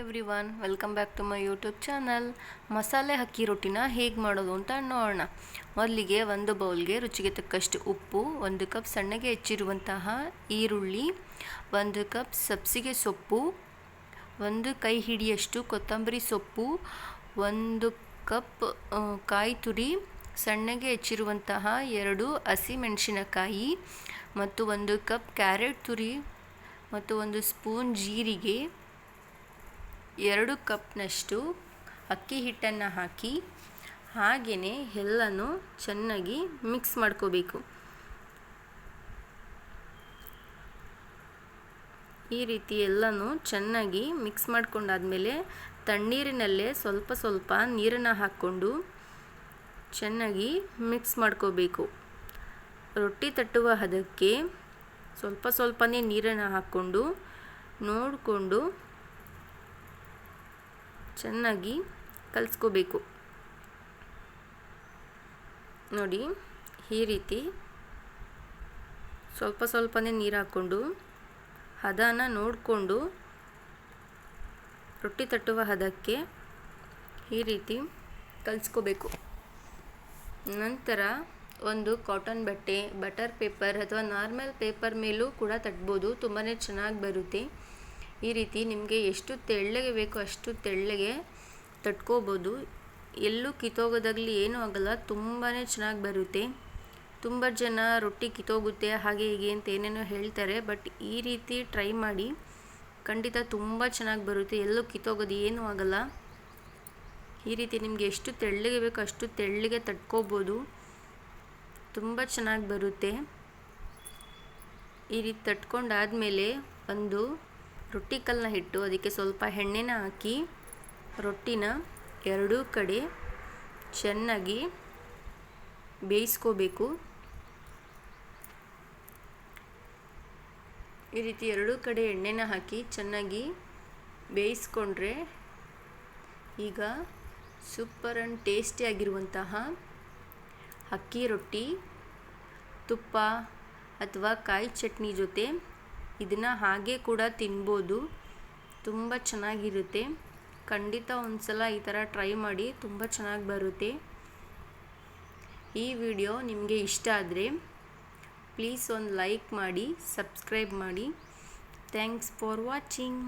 Everyone welcome back to my YouTube channel ಮಸಾಲೆ ಅಕ್ಕಿ ರೊಟ್ಟಿನ ಹೇಗೆ ಮಾಡೋದು ಅಂತ ನೋಡೋಣ. ಮೊದಲಿಗೆ ಒಂದು ಬೌಲ್ಗೆ ರುಚಿಗೆ ತಕ್ಕಷ್ಟು ಉಪ್ಪು, ಒಂದು ಕಪ್ ಸಣ್ಣಗೆ ಹೆಚ್ಚಿರುವಂತಹ ಈರುಳ್ಳಿ, ಒಂದು ಕಪ್ ಸಬ್ಸಿಗೆ ಸೊಪ್ಪು, ಒಂದು ಕೈ ಹಿಡಿಯಷ್ಟು ಕೊತ್ತಂಬರಿ ಸೊಪ್ಪು, ಒಂದು ಕಪ್ ಕಾಯಿ ತುರಿ, ಸಣ್ಣಗೆ ಹೆಚ್ಚಿರುವಂತಹ ಎರಡು ಹಸಿಮೆಣಸಿನಕಾಯಿ ಮತ್ತು ಒಂದು ಕಪ್ ಕ್ಯಾರೆಟ್ ತುರಿ ಮತ್ತು ಒಂದು ಸ್ಪೂನ್ ಜೀರಿಗೆ ಎರಡು ಕಪ್ನಷ್ಟು ಅಕ್ಕಿ ಹಿಟ್ಟನ್ನು ಹಾಕಿ ಹಾಗೆಯೇ ಎಲ್ಲನೂ ಚೆನ್ನಾಗಿ ಮಿಕ್ಸ್ ಮಾಡ್ಕೋಬೇಕು. ಈ ರೀತಿ ಎಲ್ಲನೂ ಚೆನ್ನಾಗಿ ಮಿಕ್ಸ್ ಮಾಡ್ಕೊಂಡಾದ್ಮೇಲೆ ತಣ್ಣೀರಿನಲ್ಲೇ ಸ್ವಲ್ಪ ಸ್ವಲ್ಪ ನೀರನ್ನು ಹಾಕ್ಕೊಂಡು ಚೆನ್ನಾಗಿ ಮಿಕ್ಸ್ ಮಾಡ್ಕೋಬೇಕು. ರೊಟ್ಟಿ ತಟ್ಟುವ ಹದಕ್ಕೆ ಸ್ವಲ್ಪ ಸ್ವಲ್ಪನೇ ನೀರನ್ನು ಹಾಕ್ಕೊಂಡು ನೋಡಿಕೊಂಡು ಚೆನ್ನಾಗಿ ಕಲಿಸ್ಕೋಬೇಕು. ನೋಡಿ, ಈ ರೀತಿ ಸ್ವಲ್ಪ ಸ್ವಲ್ಪನೇ ನೀರು ಹಾಕ್ಕೊಂಡು ಹದನ ನೋಡಿಕೊಂಡು ರೊಟ್ಟಿ ತಟ್ಟುವ ಹದಕ್ಕೆ ಈ ರೀತಿ ಕಲಿಸ್ಕೋಬೇಕು. ನಂತರ ಒಂದು ಕಾಟನ್ ಬಟ್ಟೆ ಬಟರ್ ಪೇಪರ್ ಅಥವಾ ನಾರ್ಮಲ್ ಪೇಪರ್ ಮೇಲೂ ಕೂಡ ತಟ್ಬೋದು ತುಂಬಾ ಚೆನ್ನಾಗಿ ಬರುತ್ತೆ. ಈ ರೀತಿ ನಿಮಗೆ ಎಷ್ಟು ತೆಳ್ಳಗೆ ಬೇಕೋ ಅಷ್ಟು ತೆಳ್ಳಗೆ ತಟ್ಕೋಬೋದು. ಎಲ್ಲೂ ಕಿತ್ತೋಗೋದಾಗಲಿ ಏನೂ ಆಗಲ್ಲ ತುಂಬಾ ಚೆನ್ನಾಗಿ ಬರುತ್ತೆ. ತುಂಬ ಜನ ರೊಟ್ಟಿ ಕಿತ್ತೋಗುತ್ತೆ, ಹಾಗೆ ಹೀಗೆ ಅಂತ ಏನೇನೋ ಹೇಳ್ತಾರೆ, ಬಟ್ ಈ ರೀತಿ ಟ್ರೈ ಮಾಡಿ, ಖಂಡಿತ ತುಂಬ ಚೆನ್ನಾಗಿ ಬರುತ್ತೆ. ಎಲ್ಲೂ ಕಿತ್ತೋಗೋದು ಏನೂ ಆಗಲ್ಲ. ಈ ರೀತಿ ನಿಮಗೆ ಎಷ್ಟು ತೆಳ್ಳಗೆ ಬೇಕೋ ಅಷ್ಟು ತೆಳ್ಳಗೆ ತಟ್ಕೋಬೋದು. ತುಂಬ ಚೆನ್ನಾಗಿ ಬರುತ್ತೆ. ಈ ರೀತಿ ತಟ್ಕೊಂಡಾದಮೇಲೆ ಒಂದು ರೊಟ್ಟಿ ಕಲ್ಲನ್ನ ಇಟ್ಟು ಅದಕ್ಕೆ ಸ್ವಲ್ಪ ಎಣ್ಣೆನ ಹಾಕಿ ರೊಟ್ಟಿನ ಎರಡೂ ಕಡೆ ಚೆನ್ನಾಗಿ ಬೇಯಿಸ್ಕೋಬೇಕು. ಈ ರೀತಿ ಎರಡೂ ಕಡೆ ಎಣ್ಣೆನ ಹಾಕಿ ಚೆನ್ನಾಗಿ ಬೇಯಿಸ್ಕೊಂಡ್ರೆ ಈಗ ಸೂಪರ್ ಆ್ಯಂಡ್ ಟೇಸ್ಟಿಯಾಗಿರುವಂತಹ ಅಕ್ಕಿ ರೊಟ್ಟಿ, ತುಪ್ಪ ಅಥವಾ ಕಾಯಿ ಚಟ್ನಿ ಜೊತೆ ಇದನ್ನು ಹಾಗೆ ಕೂಡ ತಿನ್ಬೋದು. ತುಂಬ ಚೆನ್ನಾಗಿರುತ್ತೆ. ಖಂಡಿತ ಒಂದು ಸಲ ಈ ಥರ ಟ್ರೈ ಮಾಡಿ ತುಂಬ ಚೆನ್ನಾಗಿ ಬರುತ್ತೆ. ಈ ವಿಡಿಯೋ ನಿಮಗೆ ಇಷ್ಟ ಆದರೆ ಪ್ಲೀಸ್ ಒಂದು ಲೈಕ್ ಮಾಡಿ ಸಬ್ಸ್ಕ್ರೈಬ್ ಮಾಡಿ. Thanks for watching